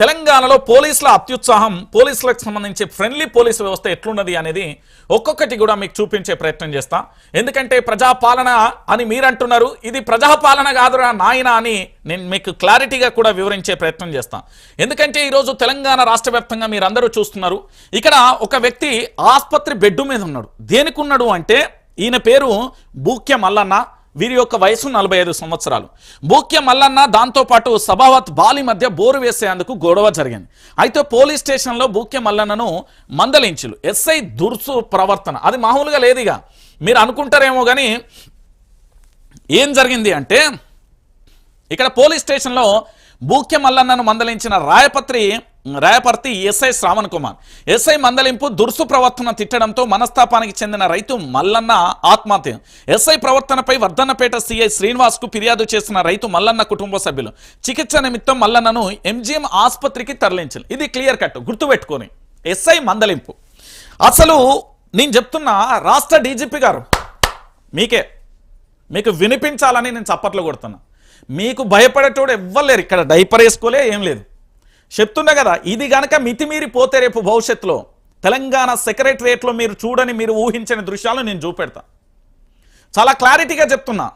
తెలంగాణలో పోలీసుల అత్యుత్సాహం పోలీసులకు సంబంధించి ఫ్రెండ్లీ పోలీస్ వ్యవస్థ ఎట్లున్నది అనేది ఒక్కొక్కటి కూడా మీకు చూపించే ప్రయత్నం చేస్తా. ఎందుకంటే ప్రజాపాలన అని మీరంటున్నారు ఇది ప్రజాపాలన కాదురా నాయన అని నేను మీకు క్లారిటీగా కూడా వివరించే ప్రయత్నం చేస్తా. ఎందుకంటే ఈరోజు తెలంగాణ రాష్ట్ర వ్యాప్తంగా చూస్తున్నారు ఇక్కడ ఒక వ్యక్తి ఆసుపత్రి బెడ్ మీద ఉన్నాడు. దేనికి ఉన్నాడు అంటే ఈయన పేరు బూక్య మల్లన్న. వీరి యొక్క వయసు నలభై ఐదు సంవత్సరాలు. బూక్య మల్లన్న దాంతోపాటు సభావత్ బాలి మధ్య బోరు వేసేందుకు గొడవ జరిగింది. అయితే పోలీస్ స్టేషన్లో బూక్య మల్లన్నను మందలించులు. ఎస్ఐ దుర్సు ప్రవర్తన. అది మామూలుగా లేదుగా. మీరు అనుకుంటారేమో కానీ ఏం జరిగింది అంటే ఇక్కడ పోలీస్ స్టేషన్లో బూక్య మల్లన్నను మందలించిన రాయపత్రి రాయపర్తి ఎస్ఐ శ్రావణ్ కుమార్. ఎస్ఐ మందలింపు దుర్సు ప్రవర్తన తిట్టడంతో మనస్తాపానికి చెందిన రైతు మల్లన్న ఆత్మహత్య. ఎస్ఐ ప్రవర్తనపై వర్ధన్నపేట సిఐ శ్రీనివాస్కు ఫిర్యాదు చేసిన రైతు మల్లన్న కుటుంబ సభ్యులు. చికిత్స నిమిత్తం మల్లన్నను ఎంజిఎం ఆసుపత్రికి తరలించారు. ఇది క్లియర్ కట్. గుర్తుపెట్టుకొని. ఎస్ఐ మందలింపు. అసలు నేను చెప్తున్నా రాష్ట్ర డీజీపీ గారు మీకే. మీకు వినిపించాలని నేను చప్పట్లు కొడుతున్నా. మీకు భయపడేటోడు ఎవ్వలేరు ఇక్కడ డైపర్ వేసుకోలే ఏం లేదు. చెప్తున్నా కదా ఇది గనక మితిమీరి పోతే రేపు భవిష్యత్తులో తెలంగాణ సెక్రటరియట్లో మీరు చూడని మీరు ఊహించని దృశ్యాలు నేను చూపెడతా. చాలా క్లారిటీగా చెప్తున్నా.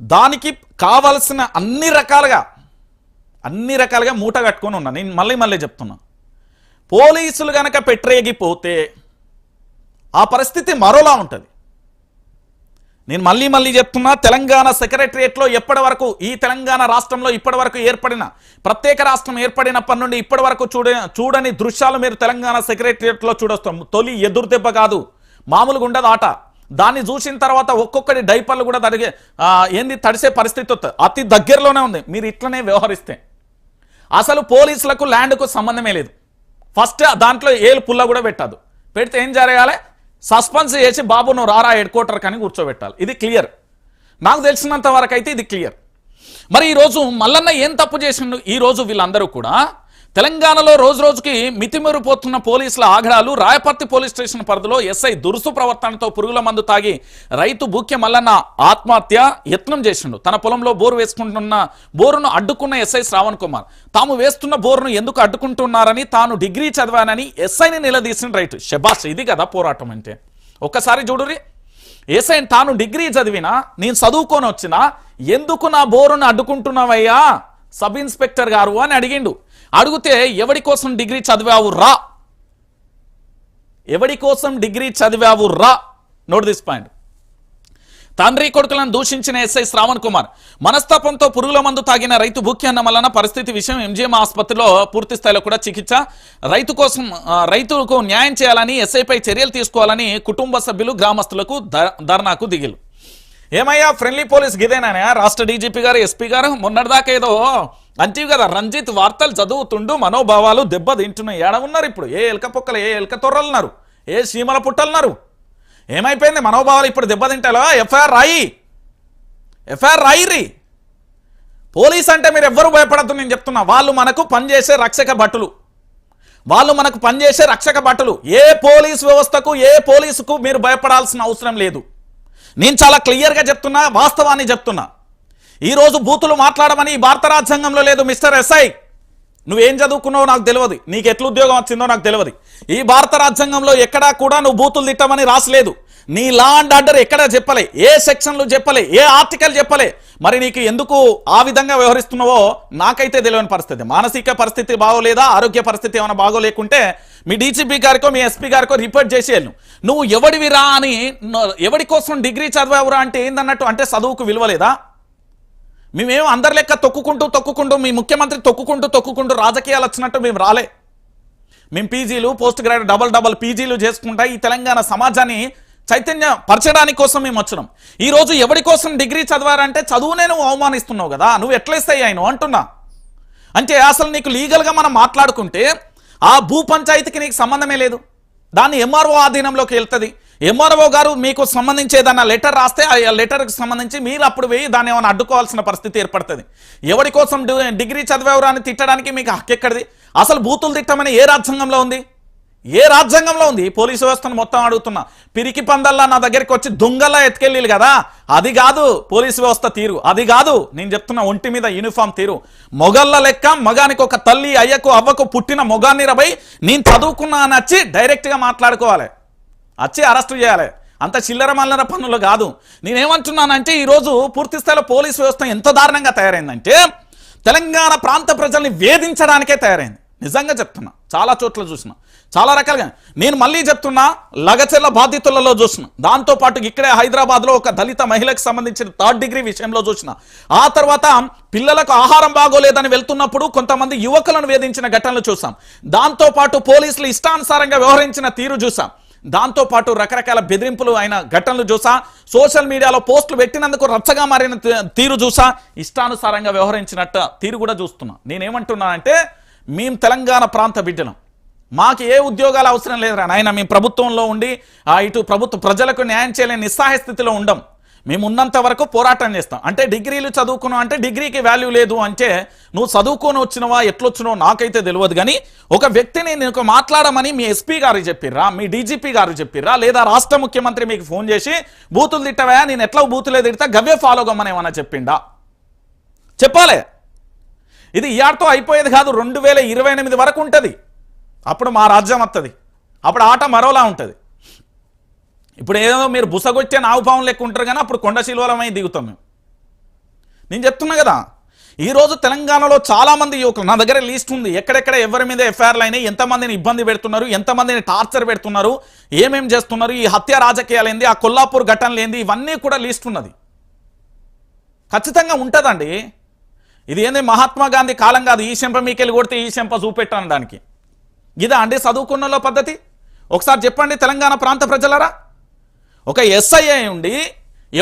దానికి కావలసిన అన్ని రకాలుగా అన్ని రకాలుగా మూట కట్టుకొని ఉన్నా. నేను మళ్ళీ మళ్ళీ చెప్తున్నా. పోలీసులు గనక పెట్టరేగిపోతే ఆ పరిస్థితి మరోలా ఉంటుంది. నేను మళ్ళీ మళ్ళీ చెప్తున్నా తెలంగాణ సెక్రటరియట్లో ఎప్పటి వరకు ఈ తెలంగాణ రాష్ట్రంలో ఇప్పటి వరకు ఏర్పడిన ప్రత్యేక రాష్ట్రం ఏర్పడినప్పటి నుండి ఇప్పటి వరకు చూడ చూడని దృశ్యాలు మీరు తెలంగాణ సెక్రటరియట్లో చూడొస్తాం. తొలి ఎదురు దెబ్బ కాదు మామూలుగా ఉండదు ఆట. దాన్ని చూసిన తర్వాత ఒక్కొక్కటి డైపర్లు కూడా తడిగే ఏంది తడిసే పరిస్థితి అతి దగ్గరలోనే ఉంది. మీరు ఇట్లనే వ్యవహరిస్తే. అసలు పోలీసులకు ల్యాండ్కు సంబంధమే లేదు. ఫస్ట్ దాంట్లో ఏలు పుల్ల కూడా పెట్టదు. పెడితే ఏం జరగాలి? సస్పెన్స్ చేసి బాబు నువ్వు రారా హెడ్ క్వార్టర్ కానీ కూర్చోబెట్టాలి. ఇది క్లియర్. నాకు తెలిసినంత వరకు అయితే ఇది క్లియర్. మరి ఈరోజు మల్లన్న ఏం తప్పు చేసిండు? ఈరోజు వీళ్ళందరూ కూడా తెలంగాణలో రోజు రోజుకి మితిమెరిపోతున్న పోలీసుల ఆగడాలు రాయపర్తి పోలీస్ స్టేషన్ పరిధిలో ఎస్ఐ దురుసు ప్రవర్తనతో పురుగుల మందు తాగి రైతు బూక్య మల్లన్న ఆత్మహత్య యత్నం చేసిండు. తన పొలంలో బోరు వేసుకుంటున్న బోరును అడ్డుకున్న ఎస్ఐ శ్రావణ్ కుమార్. తాము వేస్తున్న బోరును ఎందుకు అడ్డుకుంటున్నారని తాను డిగ్రీ చదివానని ఎస్ఐని నిలదీసిన రైతు. శబాష్ ఇది కదా పోరాటం అంటే. ఒక్కసారి చూడురి ఎస్ఐ తాను డిగ్రీ చదివినా నేను చదువుకొని వచ్చినా ఎందుకు నా బోరును అడ్డుకుంటున్నావయ్యా? సబ్ ఇన్స్పెక్టర్ గారు అని అడిగిండు. అడిగితే ఎవడి కోసం డిగ్రీ చదివావు? రా. ఎవడి కోసం డిగ్రీ చదివావు? రా. నోట్ దిస్ పాయింట్ తండ్రి కొడుకులను దూషించిన ఎస్ఐ శ్రావణ్ కుమార్. మనస్తాపంతో పురుగుల మందు తాగిన రైతు భూక్యాన్న వలన పరిస్థితి విషయం ఎంజీఎం ఆసుపత్రిలో పూర్తి స్థాయిలో కూడా చికిత్స. రైతు కోసం రైతులకు న్యాయం చేయాలని ఎస్ఐపై చర్యలు తీసుకోవాలని కుటుంబ సభ్యులు గ్రామస్తులకు ధర్నాకు దిగిలు. ఏమయ్యా ఫ్రెండ్లీ పోలీస్ గిదేనా రాష్ట్ర డీజీపీ గారు ఎస్పీ గారు మొన్నటిదాకా ఏదో అంటే కదా రంజిత్ వార్తలు చదువుతుండు మనోభావాలు దెబ్బతింటున్నాయి ఏడ ఉన్నారు ఇప్పుడు? ఏ ఎలక పొక్కలు ఏ ఎలక తొర్రలున్నారు? ఏ సీమల పుట్టలున్నారు? ఏమైపోయింది? మనోభావాలు ఇప్పుడు దెబ్బతింటాలో ఎఫ్ఐఆర్ రాయి. ఎఫ్ఐఆర్ రాయిరి పోలీస్ అంటే మీరు ఎవ్వరు భయపడద్దు నేను చెప్తున్నా. వాళ్ళు మనకు పనిచేసే రక్షక భటులు. వాళ్ళు మనకు పనిచేసే రక్షక భటులు. ఏ పోలీస్ వ్యవస్థకు ఏ పోలీసుకు మీరు భయపడాల్సిన అవసరం లేదు. నేను చాలా క్లియర్గా చెప్తున్నా వాస్తవాన్ని చెప్తున్నా. ఈరోజు బూతులు మాట్లాడమని ఈ భారత రాజ్యాంగంలో లేదు మిస్టర్ ఎస్ఐ. నువ్వేం చదువుకున్నావో నాకు తెలియదు. నీకు ఎట్లా ఉద్యోగం వచ్చిందో నాకు తెలియదు. ఈ భారత రాజ్యాంగంలో ఎక్కడా కూడా నువ్వు బూతులు తిట్టమని రాసలేదు. నీ లా అండ్ ఆర్డర్ ఎక్కడా చెప్పలే. ఏ సెక్షన్లు చెప్పలే. ఏ ఆర్టికల్ చెప్పలే. మరి నీకు ఎందుకు ఆ విధంగా వ్యవహరిస్తున్నావో నాకైతే తెలియని పరిస్థితి. మానసిక పరిస్థితి బాగోలేదా? ఆరోగ్య పరిస్థితి ఏమైనా బాగోలేకుంటే మీ డీజీపీ గారికో మీ ఎస్పీ గారికో రిపోర్ట్ చేసేయను నువ్వు ఎవడివిరా అని ఎవడి కోసం డిగ్రీ చదివావురా అంటే ఏందన్నట్టు అంటే చదువుకు విలువలేదా మేమేం అందరి లెక్క తొక్కుకుంటూ తొక్కుకుంటూ మీ ముఖ్యమంత్రి తొక్కుకుంటూ తొక్కుకుంటూ రాజకీయాలు వచ్చినట్టు మేము రాలే. మేము పీజీలు పోస్ట్ గ్రాడ్యుయేట్ డబల్ డబల్ పీజీలు చేసుకుంటా ఈ తెలంగాణ సమాజాన్ని చైతన్య పరచడానికి కోసం మేము వచ్చినాం. ఈరోజు ఎవడి కోసం డిగ్రీ చదివారంటే చదువునే నువ్వు అవమానిస్తున్నావు కదా నువ్వు ఎట్లేస్తాయి ఆయన అంటున్నా. అంటే అసలు నీకు లీగల్గా మనం మాట్లాడుకుంటే ఆ భూ పంచాయతీకి నీకు సంబంధమే లేదు. దాన్ని ఎంఆర్ఓ ఆధీనంలోకి వెళ్తుంది. ఎంఆర్ఓ గారు మీకు సంబంధించి ఏదైనా లెటర్ రాస్తే ఆ లెటర్కి సంబంధించి మీరు అప్పుడు పోయి దాన్ని ఏమైనా అడ్డుకోవాల్సిన పరిస్థితి ఏర్పడుతుంది. ఎవరి కోసం డిగ్రీ చదివేవరా అని తిట్టడానికి మీకు హక్కు ఎక్కడిది? అసలు బూతులు తిట్టమని ఏ రాజ్యాంగంలో ఉంది? ఏ రాజ్యాంగంలో ఉంది? పోలీసు వ్యవస్థను మొత్తం అడుగుతున్నా. పిరికి పందల్లా నా దగ్గరికి వచ్చి దొంగల్లా ఎత్తుకెళ్ళి కదా? అది కాదు పోలీసు వ్యవస్థ తీరు. అది కాదు నేను చెప్తున్న ఒంటి మీద యూనిఫామ్ తీరు. మొగళ్ళ లెక్క మగానికి ఒక తల్లి అయ్యకు అవ్వకు పుట్టిన మొగాన్ని రబై నేను చదువుకున్నా అని వచ్చి డైరెక్ట్గా మాట్లాడుకోవాలి. వచ్చి అరెస్ట్ చేయాలి. అంత చిల్లర మల్లర పనులు కాదు. నేనేమంటున్నానంటే ఈరోజు పూర్తి స్థాయిలో పోలీసు వ్యవస్థ ఎంత దారుణంగా తయారైందంటే తెలంగాణ ప్రాంత ప్రజల్ని వేధించడానికే తయారైంది. నిజంగా చెప్తున్నా. చాలా చోట్ల చూసిన. చాలా రకాలుగా. నేను మళ్ళీ చెప్తున్నా లగచెల్ల బాధితులలో చూసిన. దాంతోపాటు ఇక్కడే హైదరాబాద్లో ఒక దళిత మహిళకు సంబంధించిన థర్డ్ డిగ్రీ విషయంలో చూసిన. ఆ తర్వాత పిల్లలకు ఆహారం బాగోలేదని వెళ్తున్నప్పుడు కొంతమంది యువకులను వేధించిన ఘటనలు చూసాం దాంతోపాటు పోలీసులు ఇష్టానుసారంగా వ్యవహరించిన తీరు చూసాం దాంతోపాటు రకరకాల బెదిరింపులు అయిన ఘటనలు చూసా సోషల్ మీడియాలో పోస్టులు పెట్టినందుకు రచ్చగా మారిన తీ- తీరు చూసా ఇష్టానుసారంగా వ్యవహరించినట్టు తీరు కూడా చూస్తున్నా. నేనేమంటున్నానంటే మేం మేము తెలంగాణ ప్రాంత బిడ్డలం. మాకు ఏ ఉద్యోగాలు అవసరం లేదురా నాయన మేము ప్రభుత్వంలో ఉండి ఇటు ప్రభుత్వ ప్రజలకు న్యాయం చేయలేని నిస్సహాయ స్థితిలో ఉండం. మేము ఉన్నంత వరకు పోరాటం చేస్తాం. అంటే డిగ్రీలు చదువుకున్నావు అంటే డిగ్రీకి వాల్యూ లేదు అంటే నువ్వు చదువుకొని వచ్చినవా ఎట్లొచ్చినావో నాకైతే తెలియదు కానీ ఒక వ్యక్తిని నీకు మాట్లాడమని మీ ఎస్పీ గారు చెప్పిర్రా మీ డీజీపీ గారు చెప్పిర్రా లేదా రాష్ట్ర ముఖ్యమంత్రి మీకు ఫోన్ చేసి బూతులు తిట్టవా నేను ఎట్లా బూతులే తిడతా గవ్వే ఫాలో గమ్మని ఏమన్నా చెప్పిండా? చెప్పాలి. ఇది ఇయాడితో అయిపోయేది కాదు రెండు వేల ఇరవై ఎనిమిది వరకు ఉంటుంది. అప్పుడు మా రాజ్యం వస్తుంది అప్పుడు ఆట మరోలా ఉంటుంది. ఇప్పుడు ఏదో మీరు బుసగొచ్చే నావుపావం లెక్క ఉంటారు కానీ అప్పుడు కొండ శిల్వలమై దిగుతాం మేము. నేను చెప్తున్నా కదా ఈరోజు తెలంగాణలో చాలామంది యువకులు నా దగ్గర లిస్ట్ ఉంది. ఎక్కడెక్కడ ఎవరి మీద ఎఫ్ఐఆర్లు అయినాయి ఎంతమందిని ఇబ్బంది పెడుతున్నారు ఎంతమందిని టార్చర్ పెడుతున్నారు ఏమేం చేస్తున్నారు ఈ హత్య రాజకీయాలు ఏంది ఆ కొల్లాపూర్ ఘటనలు ఏంది ఇవన్నీ కూడా లిస్ట్ ఉన్నది. ఖచ్చితంగా ఉంటుందండి. ఇది ఏంది? మహాత్మా గాంధీ కాలం కాదు. ఈ శంప మీకెళ్ళి కొడితే ఈ శంప చూపెట్టాను దానికి. ఇదా అండి చదువుకున్నలో పద్ధతి? ఒకసారి చెప్పండి తెలంగాణ ప్రాంత ప్రజలరా? ఒక ఎస్ఐ ఉండి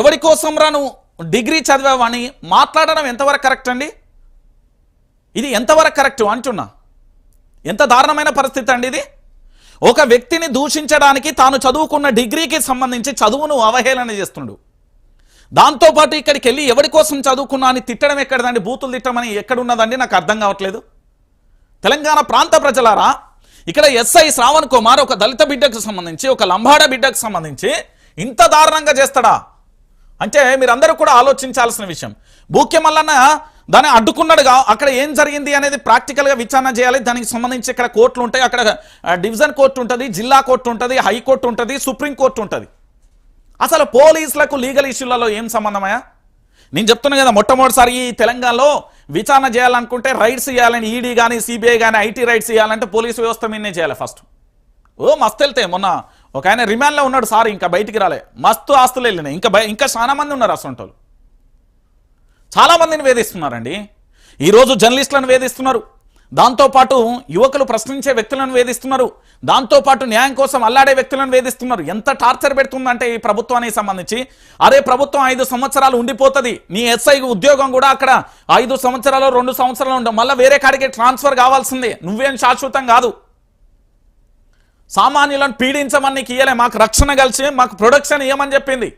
ఎవరి కోసం రా నువ్వు డిగ్రీ చదివావని మాట్లాడడం ఎంతవరకు కరెక్ట్ అండి? ఇది ఎంతవరకు కరెక్ట్ అంటున్నా? ఎంత దారుణమైన పరిస్థితి అండి ఇది? ఒక వ్యక్తిని దూషించడానికి తాను చదువుకున్న డిగ్రీకి సంబంధించి చదువును అవహేళన చేస్తుండు. దాంతోపాటు ఇక్కడికి వెళ్ళి ఎవరి కోసం చదువుకున్నా అని తిట్టడం ఎక్కడదండి? బూతులు తిట్టమని ఎక్కడున్నదండి? నాకు అర్థం కావట్లేదు. తెలంగాణ ప్రాంత ప్రజలారా ఇక్కడ ఎస్ఐ శ్రావణ్ కుమార్ ఒక దళిత బిడ్డకు సంబంధించి ఒక లంబాడ బిడ్డకు సంబంధించి ఇంత దారుణంగా చేస్తాడా? అంటే మీరందరూ కూడా ఆలోచించాల్సిన విషయం. భూక్యమల్లన్న దాన్ని అడ్డుకున్నాడుగా అక్కడ ఏం జరిగింది అనేది ప్రాక్టికల్గా విచారణ చేయాలి. దానికి సంబంధించి ఇక్కడ కోర్టులు ఉంటాయి. అక్కడ డివిజన్ కోర్టు ఉంటుంది జిల్లా కోర్టు ఉంటుంది హైకోర్టు ఉంటుంది సుప్రీం కోర్టు ఉంటుంది. అసలు పోలీసులకు లీగల్ ఇష్యూలలో ఏం సంబంధమయ్యా? నేను చెప్తున్నా కదా మొట్టమొదటిసారి ఈ తెలంగాణలో విచారణ చేయాలనుకుంటే రైట్స్ ఇవ్వాలని ఈడీ కానీ సిబిఐ కానీ ఐటీ రైట్స్ ఇవ్వాలంటే పోలీసు వ్యవస్థ మీదనే చేయాలి ఫస్ట్. ఓ మస్తు వెళ్తే మొన్న ఒక ఆయన రిమాండ్లో ఉన్నాడు సార్ ఇంకా బయటికి రాలే. మస్తు ఆస్తులు వెళ్ళినాయి. ఇంకా ఇంకా చాలా మంది ఉన్నారు అసంటోళ్ళు చాలా మందిని వేధిస్తున్నారండి. ఈరోజు జర్నలిస్టులను వేధిస్తున్నారు. దాంతోపాటు యువకులు ప్రశ్నించే వ్యక్తులను వేధిస్తున్నారు. దాంతోపాటు న్యాయం కోసం అల్లాడే వ్యక్తులను వేధిస్తున్నారు. ఎంత టార్చర్ పెడుతుందంటే ఈ ప్రభుత్వానికి సంబంధించి. అదే ప్రభుత్వం ఐదు సంవత్సరాలు ఉండిపోతుంది. నీ ఎస్ఐ ఉద్యోగం కూడా అక్కడ ఐదు సంవత్సరాలు రెండు సంవత్సరాలు ఉండవు. మళ్ళీ వేరే కాడికి ట్రాన్స్ఫర్ కావాల్సిందే. నువ్వేం శాశ్వతం కాదు. సామాన్యులను పీడించమని నీకు ఇయ్యలే. మాకు రక్షణ కలిసి మాకు ప్రొడక్షన్ ఇవ్వమని చెప్పింది.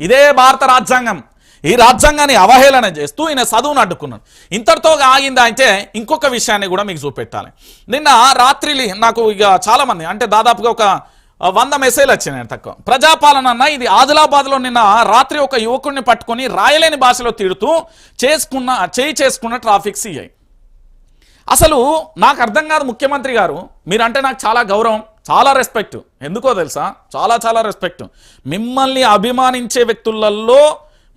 ఇదే భారత రాజ్యాంగం. ఈ రాజ్యాంగాన్ని అవహేళన చేస్తూ ఈయన చదువును అడ్డుకున్నాడు. ఇంతటితో ఆగిందా అంటే ఇంకొక విషయాన్ని కూడా మీకు చూపెట్టాలి. నిన్న రాత్రి నాకు ఇక చాలామంది అంటే దాదాపుగా ఒక వంద మెసేజ్లు వచ్చినాయి తక్కువ. ప్రజాపాలన అన్న ఇది ఆదిలాబాద్లో నిన్న రాత్రి ఒక యువకుడిని పట్టుకొని రాయలేని భాషలో తిడుతూ చేసుకున్న చేయి చేసుకున్న ట్రాఫిక్ సిఐ. అసలు నాకు అర్థం కాదు ముఖ్యమంత్రి గారు మీరంటే నాకు చాలా గౌరవం చాలా రెస్పెక్ట్. ఎందుకో తెలుసా? చాలా చాలా రెస్పెక్ట్. మిమ్మల్ని అభిమానించే వ్యక్తులలో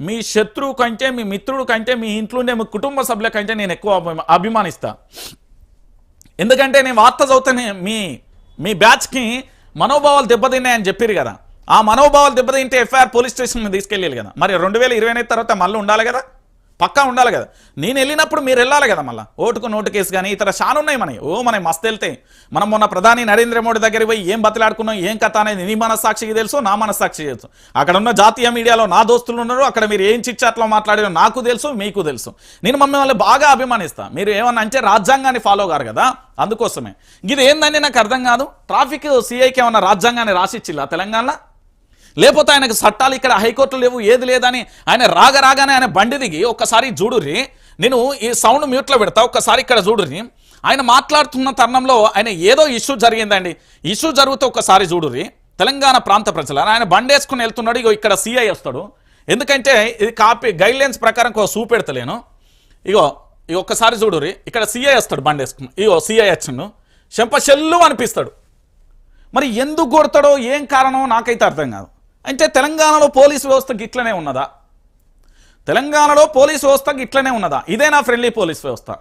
మీ శత్రువు కంటే మీ మిత్రుడు కంటే మీ ఇంట్లో ఉండే మీ కుటుంబ సభ్యుల కంటే నేను ఎక్కువ అభిమా- అభిమానిస్తా. ఎందుకంటే నేను వార్త చదువుతానే మీ మీ బ్యాచ్కి మనోభావాలు దెబ్బతిన్నాయని చెప్పారు కదా. ఆ మనోభావాలు దెబ్బతింటే ఎఫ్ఐఆర్ పోలీస్ స్టేషన్ తీసుకెళ్ళాలి కదా. మరి రెండు వేల ఇరవై తర్వాత మళ్ళీ ఉండాలి కదా? పక్కా ఉండాలి కదా. నేను వెళ్ళినప్పుడు మీరు వెళ్ళాలి కదా మళ్ళీ. ఓటుకు నోటు కేసు కానీ ఇతర చాలా ఉన్నాయి మనకి ఓ మనకి మస్తు వెళ్తే మనం మొన్న ప్రధాని నరేంద్ర మోడీ దగ్గర పోయి ఏం బతిలాడుకున్నాం ఏం కథ అనేది నీ మనస్సాక్షికి తెలుసు నా మనస్సాక్షికి తెలుసు. అక్కడ ఉన్న జాతీయ మీడియాలో నా దోస్తులు ఉన్నారు అక్కడ మీరు ఏం చిచ్చాట్లో మాట్లాడారో నాకు తెలుసు మీకు తెలుసు. నేను మమ్మల్ని బాగా అభిమానిస్తా. మీరు ఏమన్నా అంటే రాజ్యాంగాన్ని ఫాలో గారు కదా అందుకోసమే. ఇది ఏందని నాకు అర్థం కాదు. ట్రాఫిక్ సిఐకి ఏమన్నా రాజ్యాంగాన్ని రాసిచ్చిల్లా తెలంగాణ లేకపోతే ఆయనకు చట్టాలు ఇక్కడ హైకోర్టు లేవు ఏది లేదని ఆయన రాగ రాగానే ఆయన బండి దిగి ఒక్కసారి చూడుర్రి. నేను ఈ సౌండ్ మ్యూట్లో పెడతా ఒక్కసారి ఇక్కడ చూడుర్రి. ఆయన మాట్లాడుతున్న తరుణంలో ఆయన ఏదో ఇష్యూ జరిగిందండి. ఇష్యూ జరిగితే ఒకసారి చూడుర్రి. తెలంగాణ ప్రాంత ప్రజలు ఆయన బండేసుకుని వెళ్తున్నాడు ఇగో ఇక్కడ సీఐ వస్తాడు. ఎందుకంటే ఇది కాపీ గైడ్ లైన్స్ ప్రకారం ఒక సూ పెడతలేను. ఇగో ఇక ఒక్కసారి చూడుర్రి. ఇక్కడ సీఐ వస్తాడు బండేసుకుని ఇగో సీఐ వచ్చిండు. చెంప చెల్లు అనిపిస్తాడు. మరి ఎందుకు కొడతాడో ఏం కారణమో నాకైతే అర్థం కాదు. అంటే తెలంగాణలో పోలీసు వ్యవస్థ గిట్లనే ఉన్నదా? తెలంగాణలో పోలీసు వ్యవస్థ గిట్లనే ఉన్నదా? ఇదే నా ఫ్రెండ్లీ పోలీస్ వ్యవస్థ?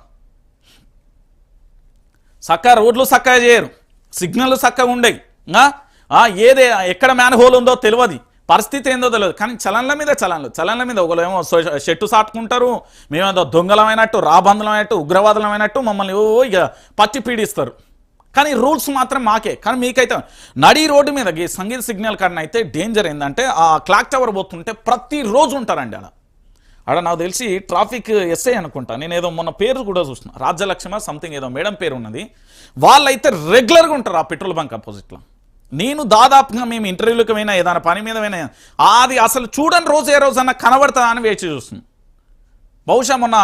చక్కగా రోడ్లు చక్కగా చేయరు. సిగ్నల్ చక్కగా ఉండేవి ఏది ఏదే ఎక్కడ మ్యాన్ హోల్ ఉందో తెలియదు. పరిస్థితి ఏందో తెలియదు. కానీ చలన్ల మీద చలన్లు. చలన్ల మీద ఒకరేమో సో- షెట్టు సాటుకుంటారు. మేమేదో దొంగలమైనట్టు రాబంధలమైనట్టు ఉగ్రవాదులమైనట్టు మమ్మల్ని ఓ ఇక పట్టి పీడిస్తారు. కానీ రూల్స్ మాత్రం మాకే. కానీ మీకైతే నడి రోడ్డు మీద ఈ సంగీత సిగ్నల్ కాడన అయితే డేంజర్ ఏంటంటే ఆ క్లాక్ టవర్ పోతుంటే ప్రతిరోజు ఉంటారండి ఆడ ఆడ నాకు తెలిసి ట్రాఫిక్ ఎస్ఐ అనుకుంటా. నేను ఏదో మొన్న పేరు కూడా చూసిన రాజ్యలక్ష్మ సంథింగ్ ఏదో మేడం పేరు ఉన్నది. వాళ్ళైతే రెగ్యులర్గా ఉంటారు ఆ పెట్రోల్ బంక్ అపోజిట్లో. నేను దాదాపుగా మేము ఇంటర్వ్యూలకు పోయినా ఏదైనా పని మీద పోయినా అది అసలు చూడని రోజు ఏ రోజన్నా కనబడుతుందా అని వేచి చూస్తుంది బహుశా మొన్న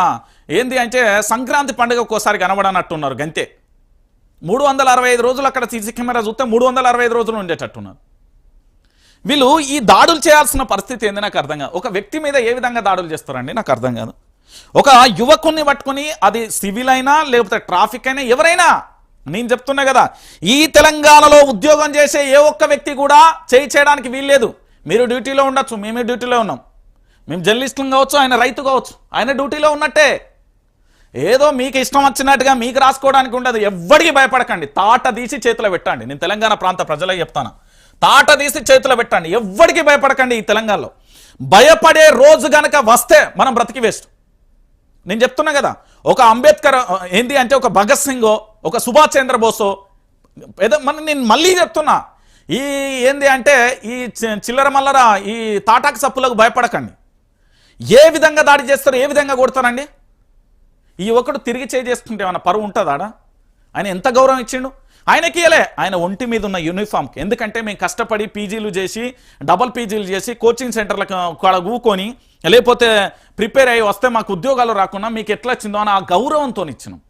ఏంది అంటే సంక్రాంతి పండుగ ఒక్కోసారి కనబడనట్టున్నారు గంతే. మూడు వందల అరవై ఐదు రోజులు అక్కడ సీసీ కెమెరా చూస్తే మూడు వందల అరవై ఐదు రోజులు ఉండేటట్టున్నారు. వీళ్ళు ఈ దాడులు చేయాల్సిన పరిస్థితి ఏంది నాకు అర్థం కాదు. ఒక వ్యక్తి మీద ఏ విధంగా దాడులు చేస్తారండి నాకు అర్థం కాదు. ఒక యువకుని పట్టుకుని అది సివిల్ అయినా లేకపోతే ట్రాఫిక్ అయినా ఎవరైనా నేను చెప్తున్నా కదా ఈ తెలంగాణలో ఉద్యోగం చేసే ఏ ఒక్క వ్యక్తి కూడా చేయి చేయడానికి వీల్లేదు మీరు డ్యూటీలో ఉండొచ్చు మేమే డ్యూటీలో ఉన్నాం. మేము జర్నలిస్టులు కావచ్చు ఆయన రైతు కావచ్చు ఆయన డ్యూటీలో ఉన్నట్టే. ఏదో మీకు ఇష్టం వచ్చినట్టుగా మీకు రాసుకోవడానికి ఉండదు. ఎవ్వడికి భయపడకండి. తాట తీసి చేతిలో పెట్టండి. నేను తెలంగాణ ప్రాంత ప్రజలకు చెప్తాను. తాట తీసి చేతిలో పెట్టండి. ఎవ్వడికి భయపడకండి ఈ తెలంగాణలో. భయపడే రోజు గనక వస్తే మనం బ్రతికి వేస్ట్. నేను చెప్తున్నా కదా ఒక అంబేద్కర్ ఏంటి ఏంది అంటే ఒక భగత్ సింగో ఒక సుభాష్ చంద్రబోసో ఏదో మన నేను మళ్ళీ చెప్తున్నా. ఈ ఏంది అంటే ఈ చి- చిల్లర మల్లర ఈ తాటాకు సప్పులకు భయపడకండి. ఏ విధంగా దాడి చేస్తారు ఏ విధంగా కొడతారండి? ఈ ఒకడు తిరిగి చేసుకుంటే ఏమైనా పరువు ఉంటుందా ఆయన ఎంత గౌరవం ఇచ్చిండు? ఆయనకి ఇయలే ఆయన ఒంటి మీద ఉన్న యూనిఫామ్కి ఎందుకంటే మేము కష్టపడి పీజీలు చేసి డబల్ పీజీలు చేసి కోచింగ్ సెంటర్లకు కాడ ఊకొని లేకపోతే ప్రిపేర్ అయ్యి వస్తే మాకు ఉద్యోగాలు రాకుండా మీకు ఎట్లా వచ్చిందో అని ఆ గౌరవంతో ఇచ్చినాం.